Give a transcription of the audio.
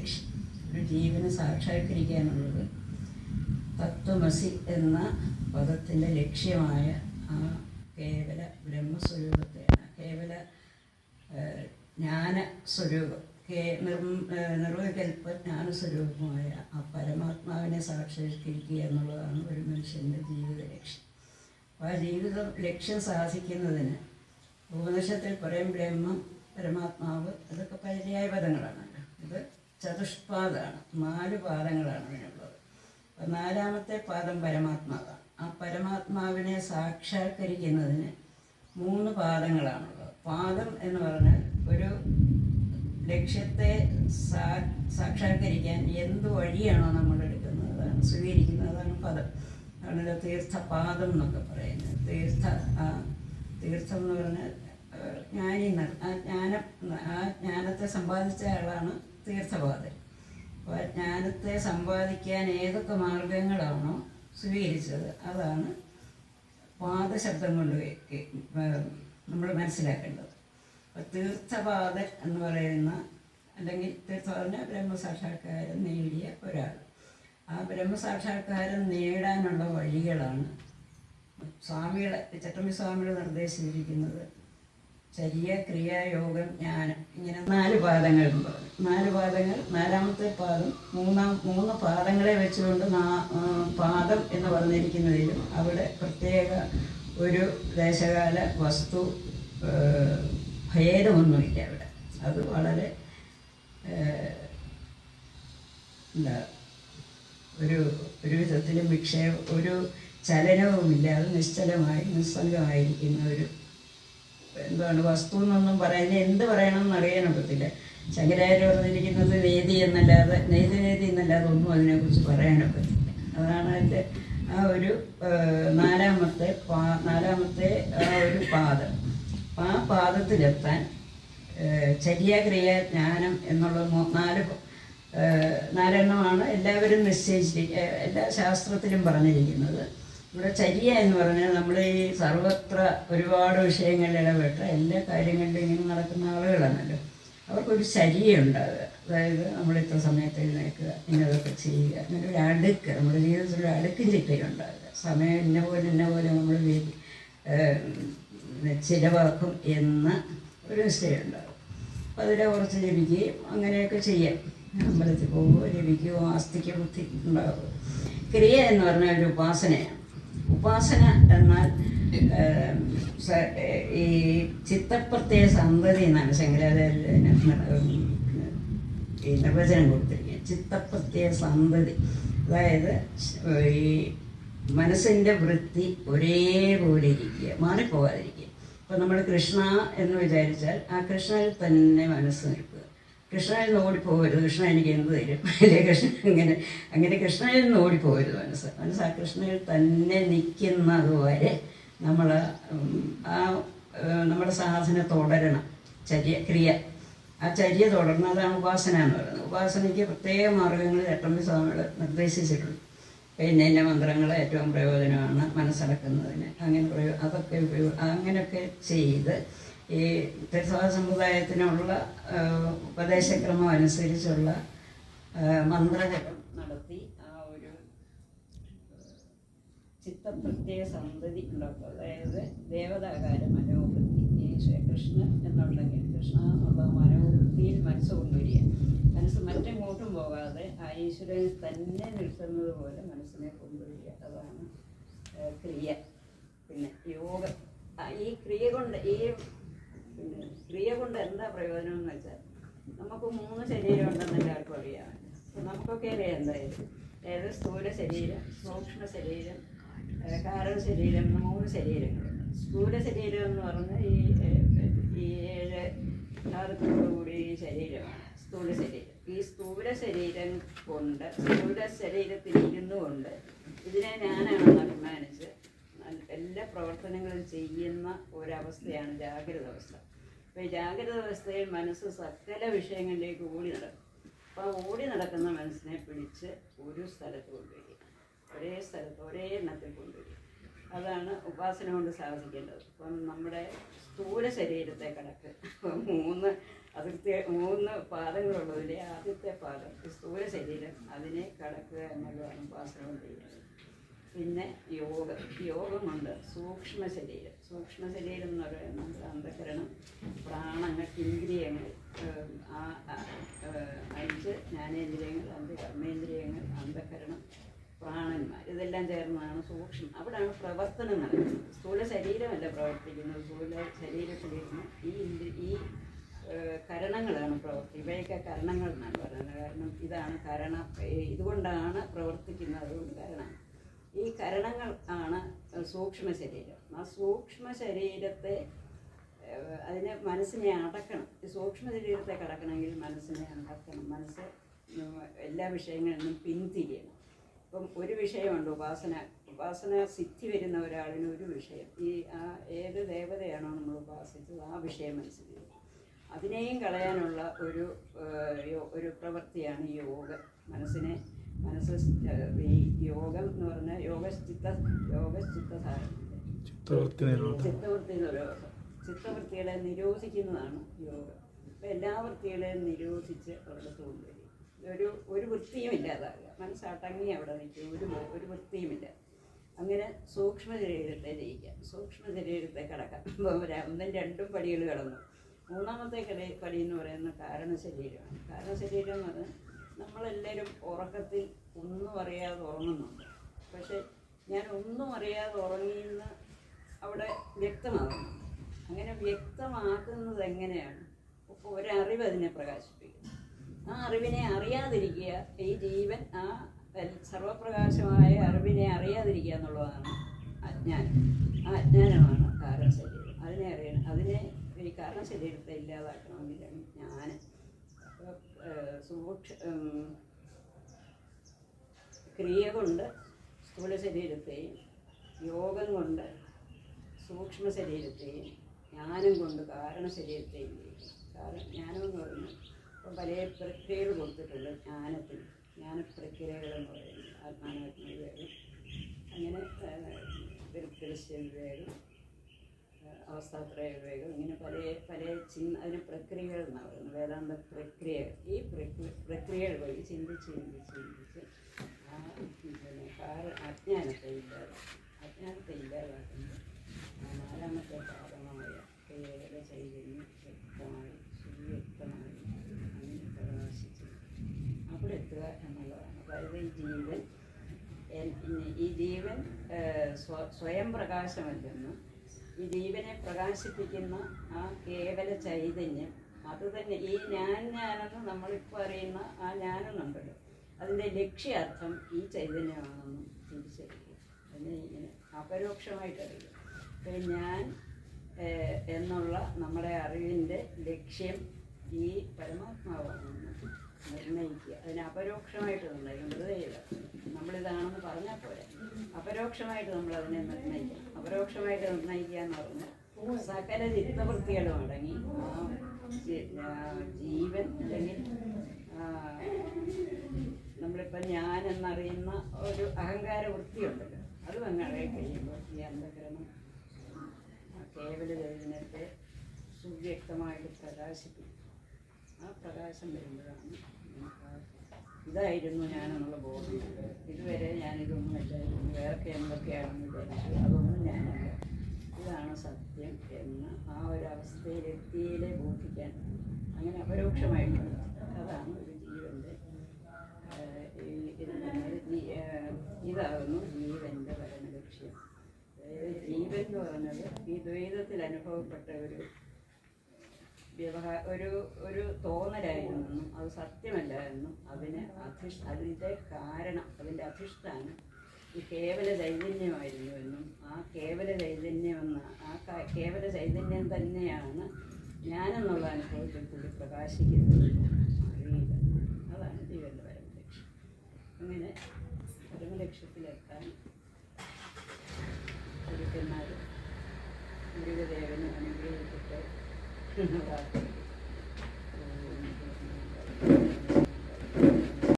ലക്ഷ്യം ഒരു ജീവന് സാക്ഷാത്കരിക്കാനുള്ളത് തത്വമസി എന്ന പദത്തിന്റെ ലക്ഷ്യമായ ആ കേവല ബ്രഹ്മസ്വരൂപത്തെയാണ്. കേവല ജ്ഞാന സ്വരൂപം കേ നിർ നിർവകൽപ്പ ജ്ഞാനസ്വരൂപമായ ആ പരമാത്മാവിനെ സാക്ഷാത്കരിക്കുക എന്നുള്ളതാണ് ഒരു മനുഷ്യന്റെ ജീവിത ലക്ഷ്യം. അപ്പോൾ ആ ജീവിത ലക്ഷ്യം സാധിക്കുന്നതിന് ഉപനിഷത്തിൽ പറയും ബ്രഹ്മം പരമാത്മാവ് അതൊക്കെ പര്യായ പദങ്ങളാണല്ലോ. ഇത് ചതുഷ്പാദമാണ് നാല് പാദങ്ങളാണ് ഇതിനുള്ളത് അപ്പോൾ നാലാമത്തെ പാദം പരമാത്മാവാണ്. ആ പരമാത്മാവിനെ സാക്ഷാത്കരിക്കുന്നതിന് മൂന്ന് പാദങ്ങളാണുള്ളത്. പാദം എന്ന് പറഞ്ഞാൽ ഒരു ലക്ഷ്യത്തെ സാ സാക്ഷാത്കരിക്കാൻ എന്ത് വഴിയാണോ നമ്മൾ എടുക്കുന്നത് അതാണ് സ്വീകരിക്കുന്നതാണ് പദം. അതാണല്ലോ തീർത്ഥപാദം എന്നൊക്കെ പറയുന്നത്. തീർത്ഥ തീർത്ഥം എന്ന് പറഞ്ഞാൽ ജ്ഞാനി ആ ജ്ഞാനം ആ ജ്ഞാനത്തെ സമ്പാദിച്ച ആളാണ് തീർത്ഥപാദൻ അപ്പോൾ അജ്ഞാനത്തെ ജ്ഞാനത്തെ സമ്പാദിക്കാൻ ഏതൊക്കെ മാർഗങ്ങളാണോ സ്വീകരിച്ചത് അതാണ് പാദശബ്ദം കൊണ്ട് നമ്മൾ മനസ്സിലാക്കേണ്ടത്. അപ്പോൾ തീർത്ഥപാദൻ എന്ന് പറയുന്ന അല്ലെങ്കിൽ തീർത്ഥപാദന ബ്രഹ്മസാക്ഷാത്കാരം നേടിയ ഒരാൾ. ആ ബ്രഹ്മസാക്ഷാത്കാരം നേടാനുള്ള വഴികളാണ് സ്വാമികളെ ചട്ടമ്പി സ്വാമികൾ നിർദ്ദേശിച്ചിരിക്കുന്നത് ചര്യ ക്രിയ ജ്ഞാനം. ഇങ്ങനെ നാല് പാദങ്ങൾ പറഞ്ഞു. നാല് പാദങ്ങൾ നാലാമത്തെ പാദം മൂന്നാം മൂന്ന് പാദങ്ങളെ വെച്ചുകൊണ്ട് പാദം എന്ന് പറഞ്ഞിരിക്കുന്നതിലും അവിടെ പ്രത്യേക ഒരു ദേശകാല വസ്തു ഭേദമൊന്നുമില്ല അവിടെ. അത് വളരെ എന്താ ഒരു ഒരു വിധത്തിലും വിക്ഷേപ ഒരു ചലനവുമില്ല. അത് നിശ്ചലമായി നിസ്സംഗമായിരിക്കുന്ന ഒരു എന്താണ് വസ്തു എന്നൊന്നും പറയാൻ എന്ത് പറയണം എന്നറിയാൻ അറിയാനൊക്കത്തില്ല ശങ്കരാചാര്യ പറഞ്ഞിരിക്കുന്നത് നേതി എന്നല്ലാതെ നേതി നേതി എന്നല്ലാതെ ഒന്നും അതിനെക്കുറിച്ച് പറയാനൊക്കത്തില്ല അതാണ് അതിന്റെ ആ ഒരു നാലാമത്തെ പാ നാലാമത്തെ ആ ഒരു പാദം. ആ പാദത്തിലെത്താൻ ചര്യാക്രിയ ജ്ഞാനം എന്നുള്ള നാല് നാലെണ്ണമാണ് എല്ലാവരും നിശ്ചയിച്ചിരിക്കുക എല്ലാ ശാസ്ത്രത്തിലും പറഞ്ഞിരിക്കുന്നത്. ഇവിടെ ചരിയ എന്ന് പറഞ്ഞാൽ നമ്മൾ ഈ സർവത്ര ഒരുപാട് വിഷയങ്ങളിൽ ഇടപെട്ട എല്ലാ കാര്യങ്ങളിലും ഇങ്ങനെ നടക്കുന്ന ആളുകളാണല്ലോ. അവർക്കൊരു ചര്യ ഉണ്ടാകുക അതായത് നമ്മൾ ഇത്ര സമയത്ത് എഴുന്നേൽക്കുക ഇന്നതൊക്കെ ചെയ്യുക. അങ്ങനെ ഒരു അടുക്ക് നമ്മുടെ ജീവിതത്തിൽ ഒരു അടുക്കും ചിട്ടയിലുണ്ടാകുക സമയം ഇന്ന പോലെ ഇന്ന പോലെ നമ്മൾ ചിലവാക്കും എന്ന ഒരു നിശ്ചയമുണ്ടാകും അപ്പോൾ അതിനെ കുറച്ച് ജപിക്കുകയും അങ്ങനെയൊക്കെ ചെയ്യാം. അമ്പലത്തിൽ പോകുമ്പോൾ ജപിക്കുകയോ ആസ്തിക്ക് ബുദ്ധി ഉണ്ടാകും ക്രിയ എന്ന് പറഞ്ഞാൽ ഒരു ഉപാസനയാണ്. ഉപാസന എന്നാൽ ഈ ചിത്തപ്രത്യയ സന്തതി എന്നാണ് ശങ്കരാചാര്യ നിർവചനം കൊടുത്തിരിക്കുന്നത്. ചിത്തപ്രത്യയ സന്തതി. അതായത് ഈ മനസ്സിന്റെ വൃത്തി ഒരേപോലെ ഇരിക്കുക മാറിപ്പോകാതിരിക്കുക. ഇപ്പം നമ്മൾ കൃഷ്ണ എന്ന് വിചാരിച്ചാൽ ആ കൃഷ്ണനിൽ തന്നെ മനസ്സ് നിൽക്കുക കൃഷ്ണനിൽ നിന്ന് ഓടിപ്പോകരുത്. കൃഷ്ണ എനിക്ക് എന്ത് തരും? അല്ലേ കൃഷ്ണ ഇങ്ങനെ അങ്ങനെ കൃഷ്ണനിൽ നിന്ന് ഓടിപ്പോകരുത് മനസ്സ്. മനസ്സ് ആ കൃഷ്ണനിൽ തന്നെ നിൽക്കുന്നത് വരെ നമ്മൾ ആ നമ്മുടെ സാധന തുടരണം. ചര്യ ക്രിയ. ആ ചര്യ അതാണ് ഉപാസന എന്ന് പറയുന്നത്. ഉപാസനയ്ക്ക് പ്രത്യേക മാർഗങ്ങൾ ചട്ടമ്പി സ്വാമികൾ നിർദ്ദേശിച്ചിട്ടുണ്ട്. പിന്നെ എന്റെ മന്ത്രങ്ങൾ ഏറ്റവും പ്രയോജനമാണ് മനസ്സടക്കുന്നതിന്. അങ്ങനെ അതൊക്കെ അങ്ങനെയൊക്കെ ചെയ്ത് ഈ തിരുസഭ സമുദായത്തിനുള്ള ഉപദേശക്രമം അനുസരിച്ചുള്ള മന്ത്രജപം നടത്തി ആ ഒരു ചിത്തപ്രത്യയ സന്തതി ഉണ്ടാക്കുക അതായത് ദേവതാകാര മനോവൃത്തി. ശ്രീകൃഷ്ണൻ ശ്രീ- കൃഷ്ണൻ എന്നുണ്ടെങ്കിൽ കൃഷ്ണ എന്നുള്ള മനോവൃത്തിയിൽ മനസ്സ് കൊണ്ടുവരിക. മനസ്സ് മറ്റെങ്ങോട്ടും പോകാതെ ആ ഈശ്വരൻ തന്നെ നിൽക്കുന്നത് പോലെ മനസ്സിനെ കൊണ്ടുവരിക. അതാണ് ക്രിയ. പിന്നെ യോഗ. ഈ ക്രിയ കൊണ്ട് ഈ പിന്നെ ക്രിയ കൊണ്ട് എന്താ പ്രയോജനം എന്ന് വെച്ചാൽ നമുക്ക് മൂന്ന് ശരീരം ഉണ്ടെന്ന് എല്ലാവർക്കും അറിയാം. നമുക്കൊക്കെ അറിയാം എന്തായാലും? ഏത് സ്ഥൂല ശരീരം സൂക്ഷ്മ ശരീരം കാരണ ശരീരം മൂന്ന് ശരീരങ്ങൾ. സ്ഥൂല ശരീരം എന്ന് പറഞ്ഞാൽ ഈ ഈ ഏഴ് ധാതുക്കളോടുകൂടി ഈ ശരീരമാണ് സ്ഥൂല ശരീരം. ഈ സ്ഥൂല ശരീരം കൊണ്ട് സ്ഥൂല ശരീരത്തിൽ ഇരുന്നു കൊണ്ട് ഇതിനെ ഞാനാണെന്ന് അഭിമാനിച്ച് എല്ലാ പ്രവർത്തനങ്ങളും ചെയ്യുന്ന ഒരവസ്ഥയാണ് ജാഗ്രത അവസ്ഥ. അപ്പോൾ ഈ ജാഗ്രത അവസ്ഥയിൽ മനസ്സ് സകല വിഷയങ്ങളിലേക്ക് ഓടി നടക്കും. അപ്പോൾ ഓടി നടക്കുന്ന മനസ്സിനെ പിടിച്ച് ഒരു സ്ഥലത്ത് കൊണ്ടുവരിക. ഒരേ സ്ഥലത്ത് ഒരേ എണ്ണത്തിൽ കൊണ്ടുവരിക. അതാണ് ഉപാസന കൊണ്ട് സാധിക്കേണ്ടത്. അപ്പം നമ്മുടെ സ്ഥൂല ശരീരത്തെ കണക്ക്. മൂന്ന് അതിർത്തി മൂന്ന് പാദങ്ങളുള്ളതിലെ ആദ്യത്തെ പാദം സ്ഥൂല ശരീരം അതിനെ കടക്കുക എന്നുള്ളതാണ് ഉപാസന കൊണ്ട് ചെയ്യുന്നത്. പിന്നെ യോഗ യോഗം കൊണ്ട് സൂക്ഷ്മ ശരീരം. സൂക്ഷ്മ ശരീരം എന്ന് പറയുന്നത് അന്ധകരണം പ്രാണങ്ങൾ ഇന്ദ്രിയങ്ങൾ അഞ്ച് ജ്ഞാനേന്ദ്രിയങ്ങൾ അഞ്ച് കർമ്മേന്ദ്രിയങ്ങൾ അന്ധകരണം പ്രാണന്മാർ. ഇതെല്ലാം ചേർന്നതാണ് സൂക്ഷ്മം. അവിടെയാണ് പ്രവർത്തനം നടക്കുന്നത്. സ്ഥൂല ശരീരമല്ല പ്രവർത്തിക്കുന്നത്. സ്ഥൂല ശരീരത്തിലിരുന്ന് ഈ ഇന്ദ്രി ഈ കരണങ്ങളാണ് പ്രവർത്തി ഇവയൊക്കെ കരണങ്ങൾ എന്നാണ് പറയുന്നത്. കാരണം ഇതാണ് കരണം ഇതുകൊണ്ടാണ് പ്രവർത്തിക്കുന്നത്. അതുകൊണ്ട് കരണം ഈ കരണങ്ങൾ ആണ് സൂക്ഷ്മ ശരീരം. ആ സൂക്ഷ്മ ശരീരത്തെ അതിനെ മനസ്സിനെ അടക്കണം. ഈ സൂക്ഷ്മ ശരീരത്തെ കടക്കണമെങ്കിൽ മനസ്സിനെ അടക്കണം. മനസ്സ് എല്ലാ വിഷയങ്ങളിൽ നിന്നും പിന്തിരിയണം. ഇപ്പം ഒരു വിഷയമുണ്ട് ഉപാസന. ഉപാസന സിദ്ധി വരുന്ന ഒരാളിന് ഒരു വിഷയം. ഈ ആ ഏത് ദേവതയാണോ നമ്മൾ ഉപാസിച്ചത് ആ വിഷയം മനസ്സിൽ അതിനെയും കളയാനുള്ള ഒരു ഒരു പ്രവൃത്തിയാണ് യോഗം. മനസ്സിനെ യോഗം എന്ന് ചിത്തവൃത്തികളെ നിരോധിക്കുന്നതാണ് യോഗ. അപ്പം എല്ലാ വൃത്തികളെയും നിരോധിച്ച് അവിടെ കൊണ്ടുവരും ഒരു ഒരു വൃത്തിയും ഇല്ലാതാകുക മനസ്സടങ്ങി അവിടെ നിൽക്കും ഒരു ഒരു വൃത്തിയുമില്ല അങ്ങനെ സൂക്ഷ്മ ശരീരത്തെ ജയിക്കാം സൂക്ഷ്മ ശരീരത്തെ കടക്കാം ഒന്നും രണ്ടും പടികൾ കടന്നു. മൂന്നാമത്തെ കളി പടി എന്ന് പറയുന്ന കാരണ ശരീരമാണ് കാരണ ശരീരം എന്ന് പറഞ്ഞാൽ നമ്മളെല്ലാവരും ഉറക്കത്തിൽ ഒന്നും അറിയാതെ ഉറങ്ങുന്നുണ്ട്. പക്ഷെ ഞാൻ ഒന്നും അറിയാതെ ഉറങ്ങിയെന്ന് അവിടെ വ്യക്തമാകുന്നു. അങ്ങനെ വ്യക്തമാക്കുന്നത് എങ്ങനെയാണ്? ഇപ്പോൾ ഒരറിവ് അതിനെ പ്രകാശിപ്പിക്കുന്നു. ആ അറിവിനെ അറിയാതിരിക്കുക ഈ ജീവൻ ആ സർവപ്രകാശമായ അറിവിനെ അറിയാതിരിക്കുക എന്നുള്ളതാണ് അജ്ഞാനം. ആ അജ്ഞാനമാണ് കാരണശരീരം. അതിനെ അറിയണം. അതിനെ ഈ കാരണശരീരത്തെ ഇല്ലാതാക്കണമെങ്കിലാണ് ജ്ഞാനം. അപ്പോൾ സൂക്ഷ ക്രിയ കൊണ്ട് സ്ഥൂല ശരീരത്തെയും യോഗം കൊണ്ട് സൂക്ഷ്മ ശരീരത്തെയും ജ്ഞാനം കൊണ്ട് കാരണ ശരീരത്തെയും കാരണം ജ്ഞാനം എന്ന് പറയുന്നത് ഇപ്പം പല പ്രക്രിയകൾ കൊടുത്തിട്ടുണ്ട് ജ്ഞാനത്തിന്. ജ്ഞാനപ്രക്രിയകൾ എന്ന് പറയുന്നത് ആത്മാനാത്മ വിവേകം അങ്ങനെ ദൃശ്യ വിവേകം അവസ്ഥാത്രയ വേഗം ഇങ്ങനെ പല പല ചിന്ത അതിന് പ്രക്രിയകൾ എന്നാണ് പറയുന്നത്. വേദാന്ത പ്രക്രിയകൾ. ഈ പ്രക്രിയ പ്രക്രിയകൾ വഴി ചിന്തിച്ച് ചിന്തിച്ച് ചിന്തിച്ച് ആ പിന്നെ കാറ് അജ്ഞാനത്തെ ഇല്ലാതെ അജ്ഞാനത്തെ ഇല്ലാതാക്കുമ്പോൾ ആ നാലാമത്തെ പാദമായ കേവല ചൈതന്യം വ്യക്തമായി സുവ്യക്തമായി അങ്ങനെ പ്രകാശിച്ചു അവിടെ എത്തുക എന്നുള്ളതാണ്. അതായത് ഈ ജീവൻ ഈ ജീവൻ സ്വ- സ്വയം പ്രകാശമല്ലെന്നും ഈ ജീവനെ പ്രകാശിപ്പിക്കുന്ന ആ കേവല ചൈതന്യം അത് തന്നെ ഈ ഞാൻ ഞാനെന്ന് നമ്മളിപ്പോൾ അറിയുന്ന ആ ഞാനെന്നുണ്ടല്ലോ. അതിന്റെ ലക്ഷ്യാർത്ഥം ഈ ചൈതന്യമാണെന്നും തിരിച്ചറിയുക. അതിനെ ഇങ്ങനെ അപരോക്ഷമായിട്ട് അറിയുക അപ്പോൾ ഞാൻ എന്നുള്ള നമ്മുടെ അറിവിന്റെ ലക്ഷ്യം ഈ പരമാത്മാവാണെന്ന് അതിന് അപരോക്ഷമായിട്ട് നിർണയിക്കും വെറുതെ ഇല്ല നമ്മളിതാണെന്ന് പറഞ്ഞാൽ പോരെ. അപരോക്ഷമായിട്ട് നമ്മൾ അതിനെ നിർണയിക്കുക അപരോക്ഷമായിട്ട് നിർണയിക്കുക എന്ന് പറഞ്ഞാൽ സകല ചിത്തവൃത്തികളും അടങ്ങി. ജീവൻ അല്ലെങ്കിൽ നമ്മളിപ്പോൾ ഞാൻ എന്നറിയുന്ന ഒരു അഹങ്കാര വൃത്തിയുണ്ടല്ലോ അത് അങ്ങ് കഴിയുമ്പോൾ ഈ അന്ധകരണം കേവല ചൈതന്യത്തെ സുവ്യക്തമായിട്ട് പ്രകാശിപ്പിക്കും. ആ പ്രകാശം വരുമ്പോഴാണ് ഇതായിരുന്നു ഞാനെന്നുള്ള ബോധം. ഇതുവരെ ഞാനിതൊന്നും അല്ലായിരുന്നു വേറൊക്കെ എന്തൊക്കെയാണെന്ന് വിചാരിച്ചു. അതൊന്നും ഞാനല്ല. ഇതാണ് സത്യം എന്ന് ആ ഒരു അവസ്ഥയിലെത്തിയിലെ ബോധിക്കാൻ. അങ്ങനെ അപരോക്ഷമായിട്ടുണ്ട്. അതാണ് ഒരു ജീവന്റെ ഇതാകുന്നു ജീവന്റെ പരമലക്ഷ്യം അതായത് ജീവൻ എന്ന് പറഞ്ഞത് ഈ ദ്വൈതത്തിൽ അനുഭവപ്പെട്ട ഒരു വ്യവഹാര ഒരു ഒരു തോന്നലായിരുന്നു. അത് സത്യമല്ല എന്നും അതിന് അധിഷ് അതിന്റെ കാരണം അതിന്റെ അധിഷ്ഠാനം ഈ കേവല ചൈതന്യമായിരുന്നു എന്നും ആ കേവല ചൈതന്യം എന്ന ആ കേവല ചൈതന്യം തന്നെയാണ് ഞാനെന്നുള്ള അനുഭവത്തിൽ കൂടി പ്രകാശിക്കുന്നത്. അറിയില്ല. അതാണ് ജീവന്റെ പരമലക്ഷ്യം. അങ്ങനെ പരമലക്ഷ്യത്തിലെത്താൻ ഗുരുക്കന്മാർ ഗുരുദേവന് അനുഗ്രഹിച്ചിട്ട് verdade.